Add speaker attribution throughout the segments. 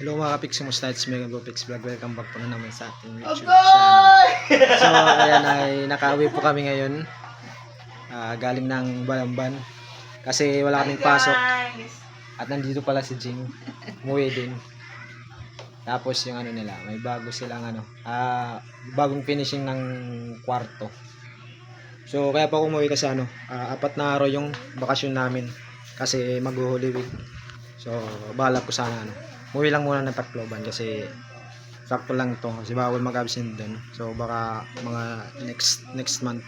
Speaker 1: Hello mga kapiks, kumusta? It's Mega Go Pix Vlog. Welcome back po na naman sa ating YouTube channel. So, ayan ay nakauwi po kami ngayon. Ah, galing ng Balamban. Kasi wala kaming pasok. At nandito pala si Jing. Umuwi din. Tapos yung ano nila, may bago silang ano, ah, bagong finishing ng kwarto. So, kaya pa umuwi kasi ano, ah, apat na araw yung bakasyon namin. Kasi mag-Holy Week. So, balak ko sana ano, Umuwi lang muna ng Tacloban kasi sakto lang to kasi bawal mag-absent doon. So baka mga next next month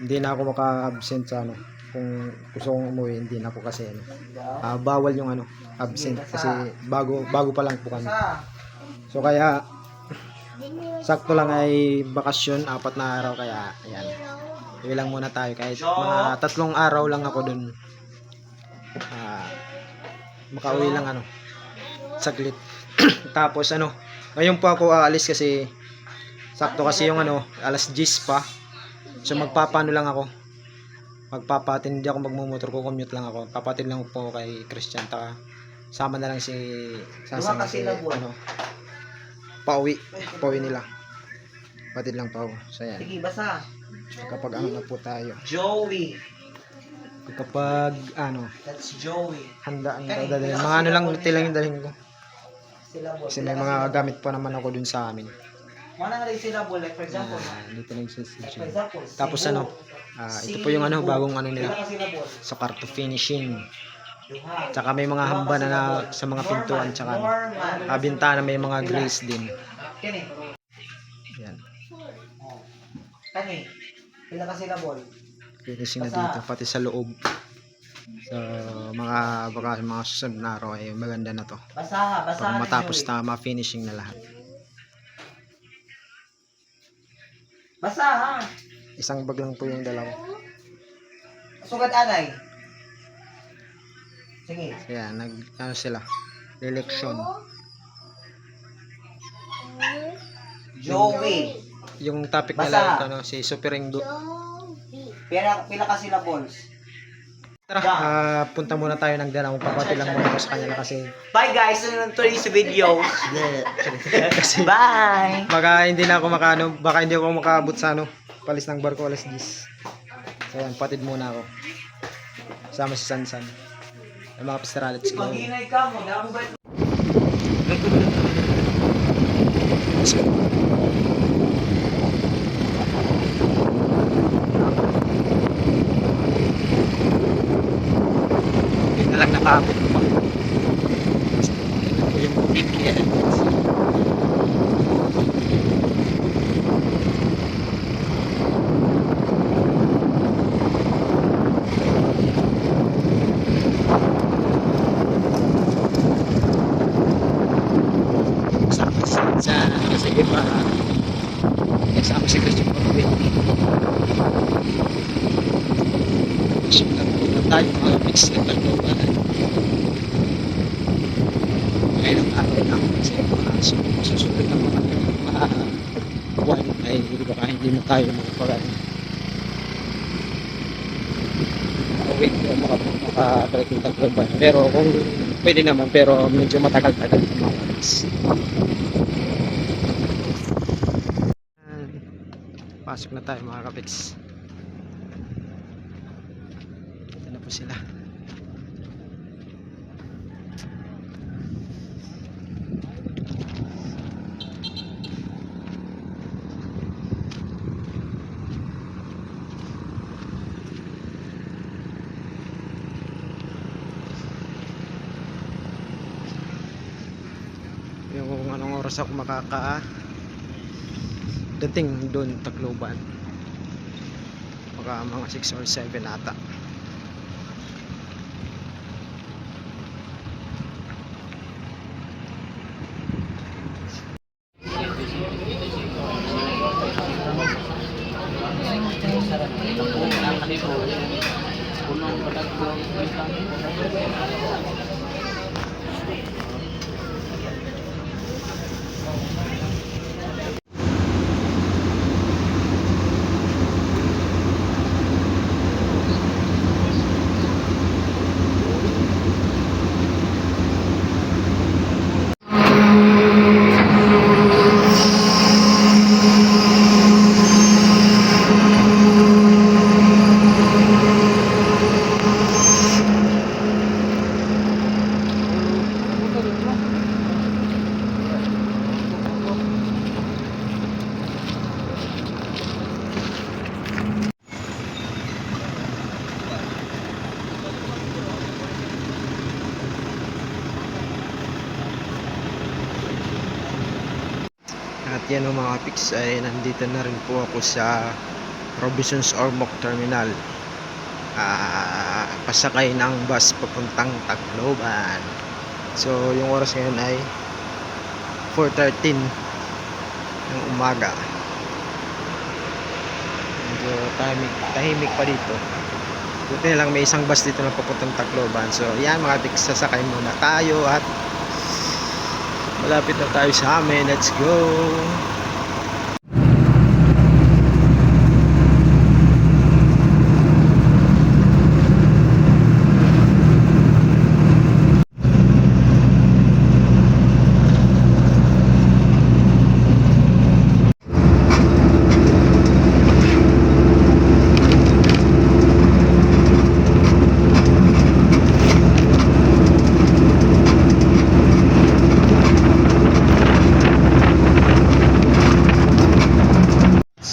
Speaker 1: hindi na ako maka-absent sa ano kung gusto kong umuwi hindi na ako kasi ano ah, bawal yung ano absent kasi bago bago pa lang po kami. So kaya sakto lang ay bakasyon apat na araw kaya ayan. Uwi lang muna tayo kahit mga tatlong araw lang ako doon. Ah, makauwi lang ano saglit. Tapos ano, ngayon po ako aalis kasi sakto kasi yung ano, alas 10 pa. So magpapano lang ako. Magpapatin, hindi ako magmumotor ko, commute lang ako. Papatin lang po kay Christian taka sama na lang si sasama si ano pauwi pauwi nila patid lang pa ako so yan
Speaker 2: Sige, basa.
Speaker 1: kapag ano na po tayo
Speaker 2: Joey.
Speaker 1: kapag ano
Speaker 2: That's Joey.
Speaker 1: handa ang dadalhin mga ano lang luti lang yung dalhin ko
Speaker 2: Sila bol.
Speaker 1: kasi may mga gamit pa naman ako dun sa amin
Speaker 2: Mana nga rin sila bol. Like for example.
Speaker 1: Ah, dito na yung
Speaker 2: Like for example.
Speaker 1: Tapos
Speaker 2: Cebu.
Speaker 1: ano, ah, ito po yung ano,
Speaker 2: Cebu.
Speaker 1: bagong ano nila,
Speaker 2: ka sila bol.
Speaker 1: sa karto finishing.
Speaker 2: Duha.
Speaker 1: Tsaka may mga hamba na, na sa mga pintuan, tsaka ano, ah, bintana may mga grace din.
Speaker 2: Kani.
Speaker 1: Yan,
Speaker 2: Oh. Kani. Pila ka sila bol.
Speaker 1: finishing na dito, pati sa loob. So, mga baka mga susunod na araw ay maganda na to.
Speaker 2: Basaha,
Speaker 1: Para
Speaker 2: basaha.
Speaker 1: matapos na ma-finishing na lahat.
Speaker 2: Basaha.
Speaker 1: Isang bag lang po yung dalawa.
Speaker 2: Sugat anay. Sige.
Speaker 1: Kaya, nag, ano sila, election.
Speaker 2: Joey.
Speaker 1: Yung topic
Speaker 2: Basa.
Speaker 1: nila, ito, ano, si Supering Do.
Speaker 2: Pila, pila ka sila balls.
Speaker 1: Tara, ah, punta muna tayo ng Danang. Papati lang muna ko sa kanila kasi
Speaker 2: Bye guys, nang tuloy sa video.
Speaker 1: kasi
Speaker 2: Bye.
Speaker 1: baka hindi na ako makaano, baka hindi ako makaabot sa ano, palis ng barko alas 10. So yan, patid muna ako. Sama si Sansan. Ay mga pistera, let's go.
Speaker 2: Maghinay ka mo, na ba
Speaker 1: Yun na lang nakaabot ko pa. Yung ticket. Kasama si Sansan. Kasi iba. Kasama si Christian Pagwin. Sulat po na tayo mga mix na tagloban. Ngayon ang araw na ako kasi mga su- susunod na mga mga buwan ay baka hindi mo tayo makapag Wait, maka, makabalik ng tagloban. Pero kung pwede naman, pero medyo matagal-tagal ang mga oras. Pasok na tayo mga kapiks. Ito na po sila. Yung kung anong oras ako makaka dating doon Tacloban. Baka mga 6 or 7 ata. Pics ay nandito na rin po ako sa Robinsons Ormoc Terminal. Ah, pasakay ng bus papuntang Tacloban. So yung oras ngayon ay 4.13 ng umaga. Medyo tahimik, tahimik pa dito. Buti lang may isang bus dito na papuntang Tacloban. So yan mga pics, sasakay muna tayo at Malapit na tayo sa amin. Let's go!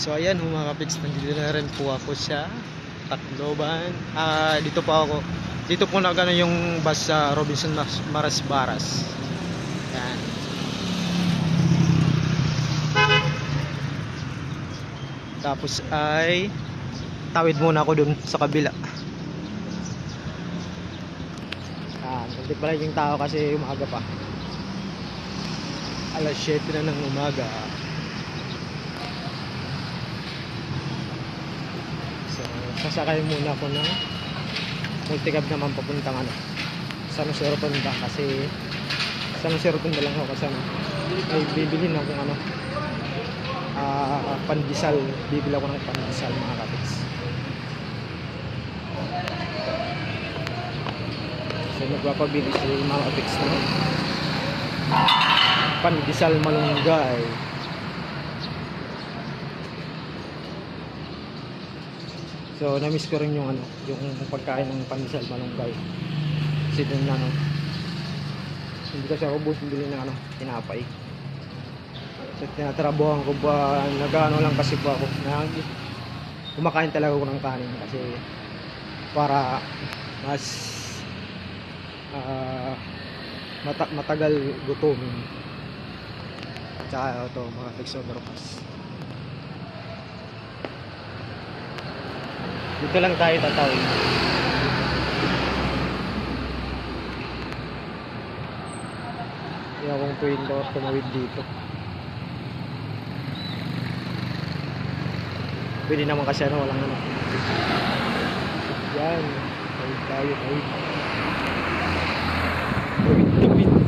Speaker 1: So ayan mga kapiks, nandito na rin po ako sa Tacloban. Ah, dito pa ako. Dito po na gano yung bus sa Robinson Maras Baras. Yan. Tapos ay tawid muna ako dun sa kabila. Ah, hindi pala yung tao kasi umaga pa. Alas 7 na ng umaga. So, sasakay muna ako ng multicab naman papuntang ano, San Jose Rotonda kasi San Jose Rotonda lang ako kasi ay bibili na akong ano, ah pandesal, bibili ako ng pandesal mga kapits. So, nagpapabili sa mga kapits na pandesal malunggay. So, na-miss ko rin yung ano, yung pagkain ng panisal malunggay. Kasi dun na ano, hindi kasi ako bus bili ng ano, tinapay. So, tinatrabuhan ko ba, nag-ano lang kasi po ako, nag, kumakain talaga ako ng kanin kasi para mas ah, mata- matagal gutumin. Tsaka ito, mga texoberpas. Dito lang tayo tatawid. Hindi akong pwede tumawid dito. Pwede naman kasi ano, walang ano. Yan. Tawid tayo. Tawid, tawid.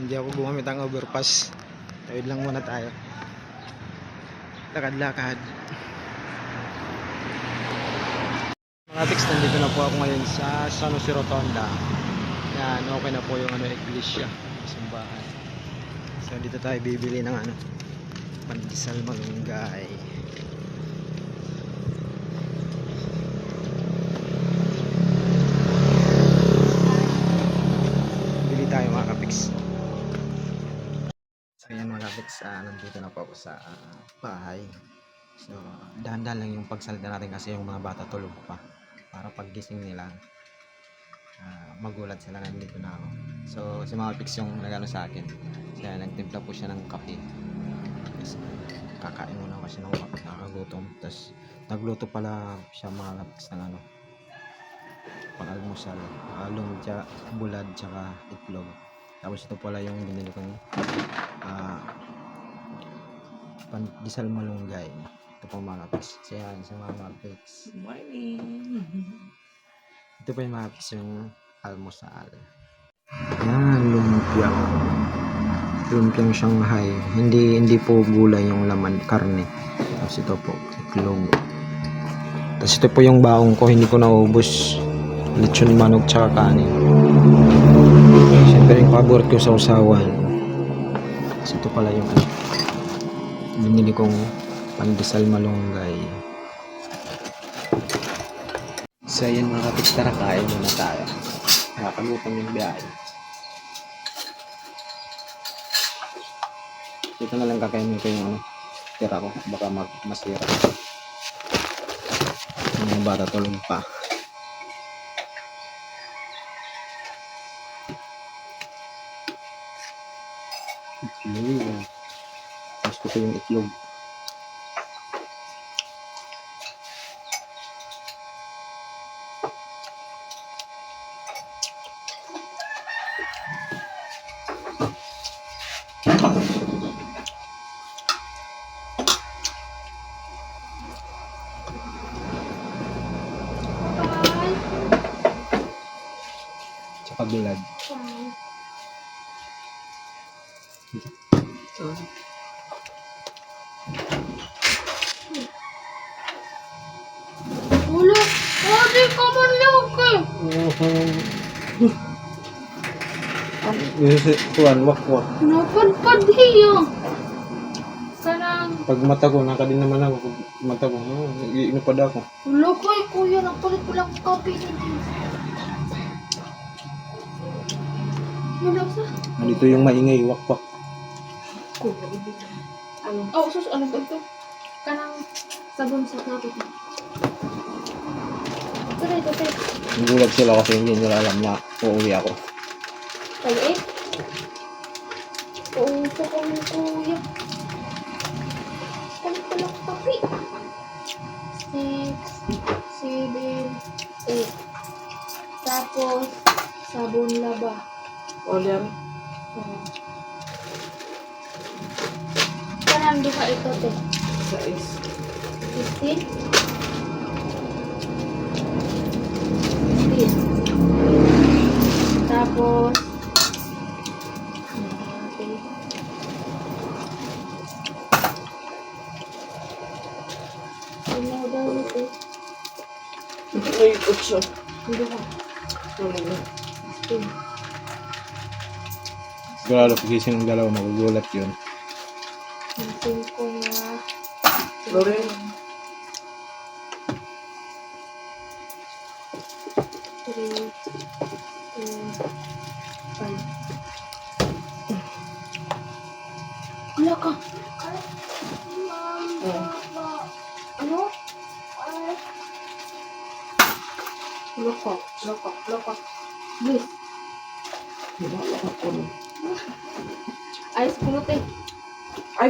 Speaker 1: Hindi ako gumamit ng overpass. Tawid lang muna tayo. Lakad-lakad. Mga tiks, nandito na po ako ngayon sa San Jose Rotonda. Yan, okay na po yung ano, iglesia. Simbahan. So, dito tayo bibili ng ano, pandesal malunggay. Bili tayo mga kapiks. So yan mga kapiks, ah, nandito na po sa ah, bahay. So dahan-dahan lang yung pagsalita natin kasi yung mga bata tulog pa. Para paggising nila, ah, magulat sila na nandito na ako. So si mga kapiks yung nagano sa akin. Kaya nagtimpla po siya ng kape. Tapos kakain muna kasi ng nakagutom. Tapos nagluto pala siya mga kapiks ng ano, pang-almusal. Uh, lumpia, bulad, tsaka itlog. Tapos ito pala yung binili kong ah pandesal malunggay. Ito po mga kapis. So yan, sa mga.
Speaker 2: Good morning.
Speaker 1: Ito po yung mga kapis yung almusal. Yan, lumpia. Lumpiang Shanghai. Hindi hindi po gulay yung laman, karne. Tapos ito po, itlog. Tapos ito po yung baong ko, hindi ko naubos. Lechon manok tsaka kanin. Siyempre yung paborito ko sa usawan. Tapos ito pala yung ano, binili kong pandesal malunggay. So yun mga kapits, tara kain muna tayo. Nakakagutom yung biyahe. Dito na lang kakainin ko yung ano, tira ko. Baka mag masira. Yung bata tulog pa. Itlog. Mas ko yung itlog. Tuan, wak wak.
Speaker 3: Napadpad hiya. Kanang,
Speaker 1: Pag mata ko, nakadin naman ako. Pag mata ko, oh, iinupad ako.
Speaker 3: ko eh, kuya, nagpalit ko lang kape ni Diyos. Ano sa?
Speaker 1: Nandito yung maingay, wak wak.
Speaker 3: Ano? Oh, sus, ano ba ito? Kanang sabon sa kapit. Tara, ito, tara.
Speaker 1: Nagulat sila kasi hindi nila alam na uuwi ako.
Speaker 3: Eh. Oo, sa kami kuya. Palit ko lang kape. Six, seven, eight. Tapos, sabon laba.
Speaker 2: Order.
Speaker 3: Oo. Kanang duka ito, te.
Speaker 2: Size.
Speaker 3: 15? 15. Tapos,
Speaker 2: Kutso.
Speaker 3: Hindi ka.
Speaker 2: Talaga.
Speaker 3: Ito.
Speaker 1: Sigurado pagising ng dalawa, magugulat yun.
Speaker 3: Nasin ko na.
Speaker 2: Loren.
Speaker 3: Three, two, five.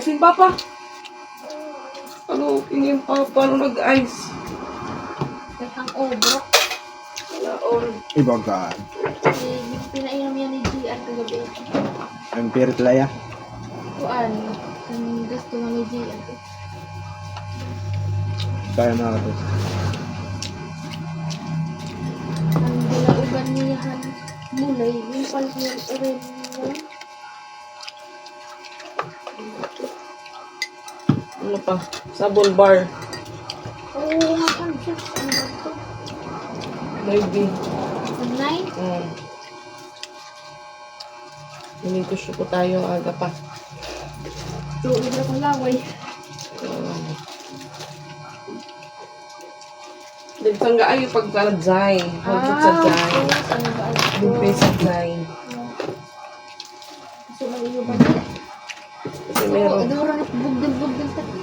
Speaker 2: Icing papa. Ano, tingin pa paano nag-ice?
Speaker 3: Kahang obro.
Speaker 2: Wala all.
Speaker 1: Ibagaan.
Speaker 3: Eh, pinainom yan ni GR kagabi.
Speaker 1: Ang pirit laya.
Speaker 3: Kuan, ang gusto nga ni GR.
Speaker 1: Kaya na ito.
Speaker 3: Ang dilaugan niya han mulay, yung palpiyang rin mo.
Speaker 2: Ano pa? Sabon bar.
Speaker 3: Oo, nga kan, sus, ano ba ito?
Speaker 2: Maybe.
Speaker 3: Ang nine?
Speaker 2: Mm. Minigusyo ko tayo aga pa.
Speaker 3: Tuloy na kong laway.
Speaker 2: Um, Dagtang nga ayo pagkaladzay. Hagod sa dzay.
Speaker 3: ano ba ito?
Speaker 2: Lumpay sa dzay.
Speaker 3: Gusto mo iyo ba?
Speaker 2: Kasi meron.
Speaker 3: Ano rin, bugdil-bugdil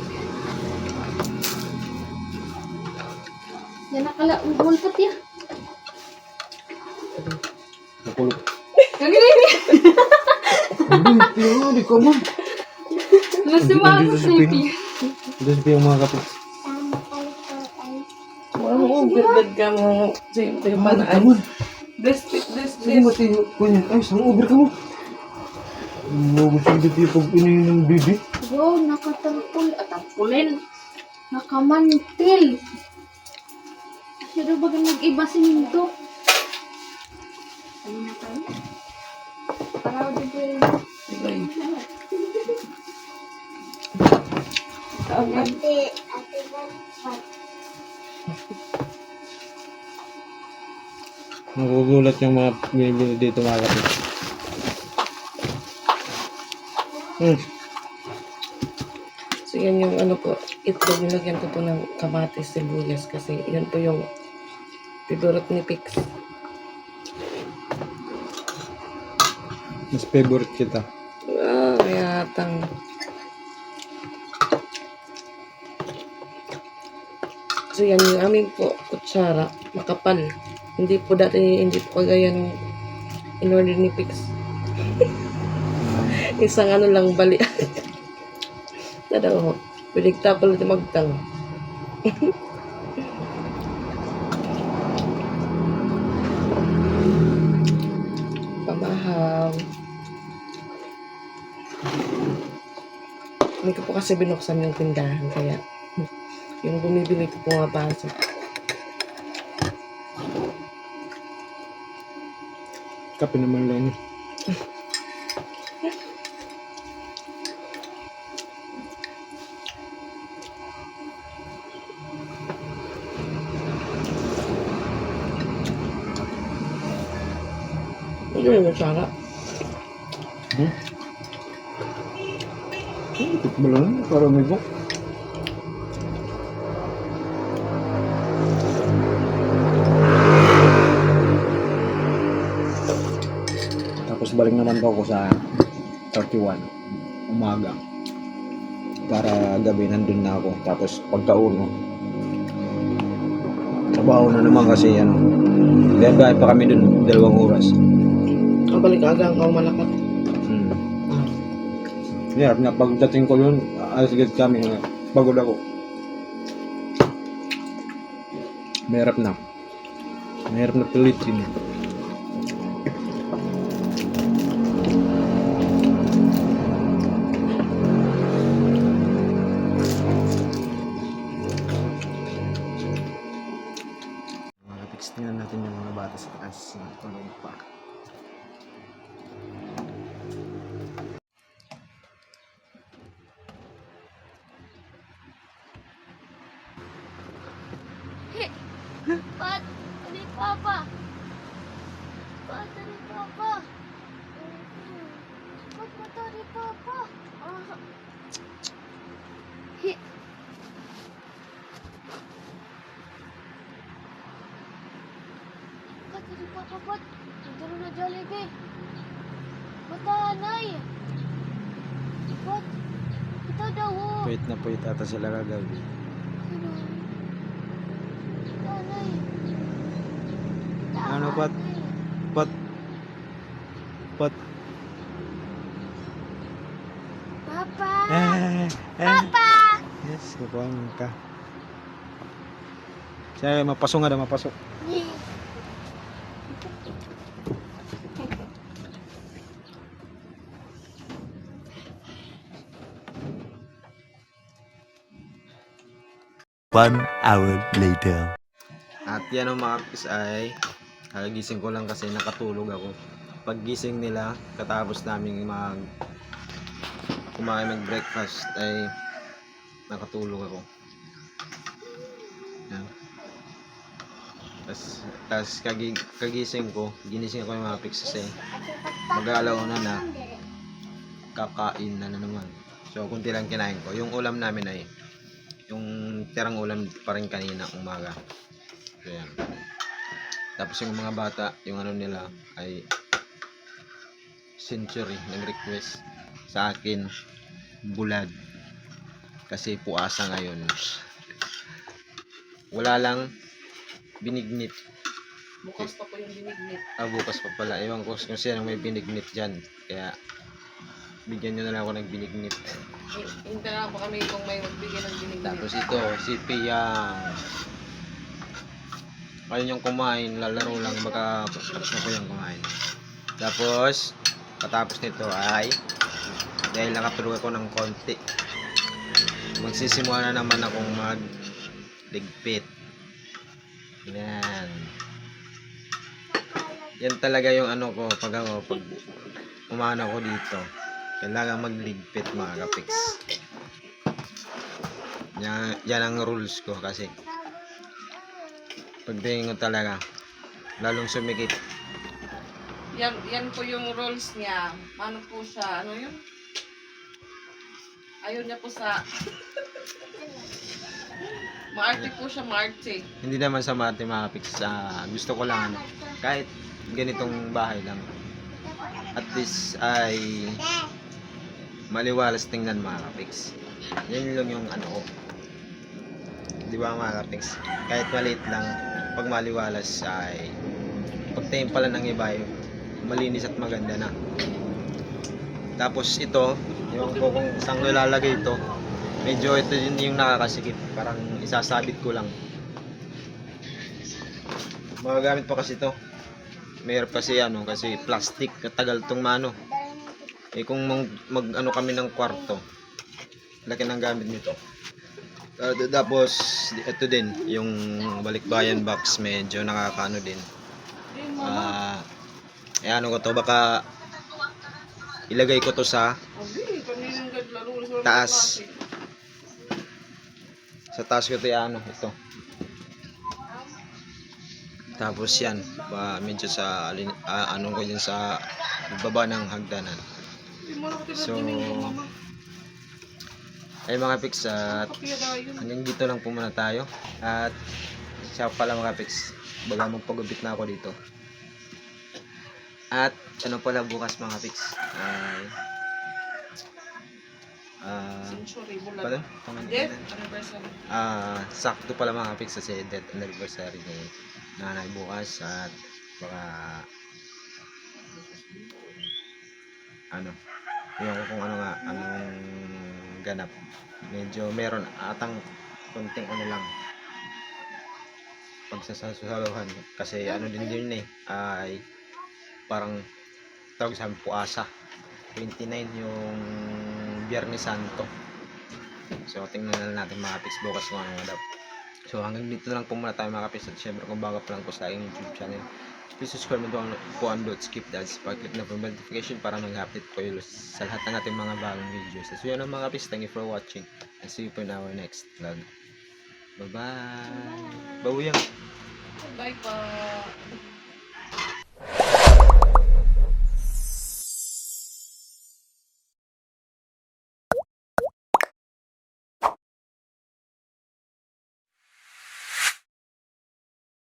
Speaker 3: Yan nakala, umultat ya.
Speaker 1: Nakulog.
Speaker 3: Kagilin niya.
Speaker 1: Hindi ko man.
Speaker 3: Masama
Speaker 1: Nandito
Speaker 3: sa
Speaker 1: sa pin-
Speaker 3: sleepy.
Speaker 1: Doon pa yung mga kapit.
Speaker 2: Ano mo, gagad ka mo. Siyempre pa na ay. This, this, this,
Speaker 1: Sige,
Speaker 2: this.
Speaker 1: mati ko niyan. Ay, saan over ka mo? Mabos yung dito yung pag ininom ng bibi.
Speaker 3: Wow, nakatampul. At tampulin. Nakamantil. Pero baga nag-iba si Minto. Ano na tayo? Paraw din ko yun.
Speaker 2: Ay. Agad.
Speaker 1: Nagugulat yung mga binibili dito mga kapit. Hmm.
Speaker 2: So yan yung ano po, itlog, nilagyan ko po ng kamatis, sibuyas kasi yan po yung favorite ni Pix.
Speaker 1: Mas favorite kita.
Speaker 2: Ah, yatang. So yan yung amin po kutsara, makapal. Hindi po dati, hindi po kagaya ng in order ni Pix. Isang ano lang bali. Tadaw ho. Piligta pala magtang. Hindi ko po kasi binuksan yung tindahan kaya yung bumibili ko pumapasok.
Speaker 1: Kape naman lang.
Speaker 2: Hindi mo sarap.
Speaker 1: Hmm? Ikot mo lang. Para may bok. Tapos balik naman ako sa 31 umaga para gabi nandun na ako tapos pagka-uno trabaho na naman kasi ano biyahe pa kami dun dalawang oras
Speaker 2: Kabalik aga ang malakat. Ah.
Speaker 1: Yeah, pagdating ko yun, alas agad kami, pagod ako. Mahirap na. Mahirap na pilitin.
Speaker 3: Pat, ni Papa, Pat. Nagdalo na Jollibee. Matanay. Pat, ito daw. oh.
Speaker 1: Puyit na puyit ata sila kagabi.
Speaker 3: Ano? Tanay.
Speaker 1: Ano, Pat? Pat, pat.
Speaker 3: Papa.
Speaker 1: Eh, eh.
Speaker 3: Papa.
Speaker 1: Yes, kukuhan ka. Siya, mapasok nga daw, mapasok.
Speaker 4: One hour later.
Speaker 1: At yan ang mga kapis ay kagising ko lang kasi nakatulog ako. Paggising nila, katapos namin mag kumain ng breakfast ay nakatulog ako. Yan. Tapos, tapos kagi, kagising ko, ginising ako yung mga pics kasi mag-aalaw na na kakain na, na naman. So, kunti lang kinain ko. Yung ulam namin ay yung tirang ulam pa rin kanina umaga. So, yan. Tapos yung mga bata, yung ano nila ay century nag-request sa akin bulad kasi puasa ngayon wala lang binignit
Speaker 2: Bukas pa po yung binignit.
Speaker 1: ah, bukas pa pala ewan ko kung sino may binignit dyan kaya bigyan nyo na lang ako ng binignit
Speaker 2: Hintay lang po kami kung may magbigay ng binignit.
Speaker 1: Tapos ito, si Pia. Ayun yung kumain, lalaro lang, baka na po yung kumain. Tapos, katapos nito ay, dahil nakatulog ako ng konti, magsisimula na naman akong mag ligpit. Yan. Yan talaga yung ano ko, pag ako, pag umano ko dito, kailangan magligpit mga kapiks. Yan, yan ang rules ko kasi pagtingin ko talaga lalong sumikip
Speaker 2: Yan, yan po yung roles niya. Ano po siya? Ano yun? Ayaw niya po sa... maarte po siya, maarte.
Speaker 1: hindi naman sa mathematics sa gusto ko lang ano kahit ganitong bahay lang at least ay maliwalas tingnan mga kapiks yan lang yung ano ko di ba mga kapings? Kahit maliit lang, pag maliwalas ay pagtingin pala ng iba ay malinis at maganda na. Tapos ito, yung ko kung saan ko ilalagay ito, medyo ito din yung nakakasikip. Parang isasabit ko lang. Magagamit pa kasi ito. Mayroon kasi ano, kasi plastic, katagal tong mano. Eh kung mag, mag ano kami ng kwarto, laki ng gamit nito. Uh, tapos ito din, yung balikbayan box medyo nakakaano din. Ah, eh ano ko to baka ilagay ko to sa taas. Sa taas ko to ano, ito. Tapos yan, ba, medyo sa ah, anong ko yun sa baba ng hagdanan. So, ay mga pics at hanggang dito lang po muna tayo. At siya pala mga pics, baga magpagubit na ako dito. At ano pala bukas mga pics ay ah pala?
Speaker 2: Death anniversary.
Speaker 1: Ah, sakto pala mga pics kasi death anniversary ni nanay bukas at baka ano yung kung ano nga anong ganap. Medyo meron atang konting ano lang. Pagsasaluhan. Kasi ano din din eh ay parang tawag sa puasa. 29 yung Biyernes Santo. So tingnan na natin mga pics bukas kung ano daw. So hanggang dito lang po muna tayo mga kapis at syempre kung bago pa lang po sa aking YouTube channel please subscribe mo doon po ang don't skip the ads pag-click na po notification para mag-update po kayo sa lahat ng ating mga bagong videos. So yun ang mga kapis, thank you for watching and see you po in our next vlog. Bye bye! Bawuyang!
Speaker 2: Bye pa.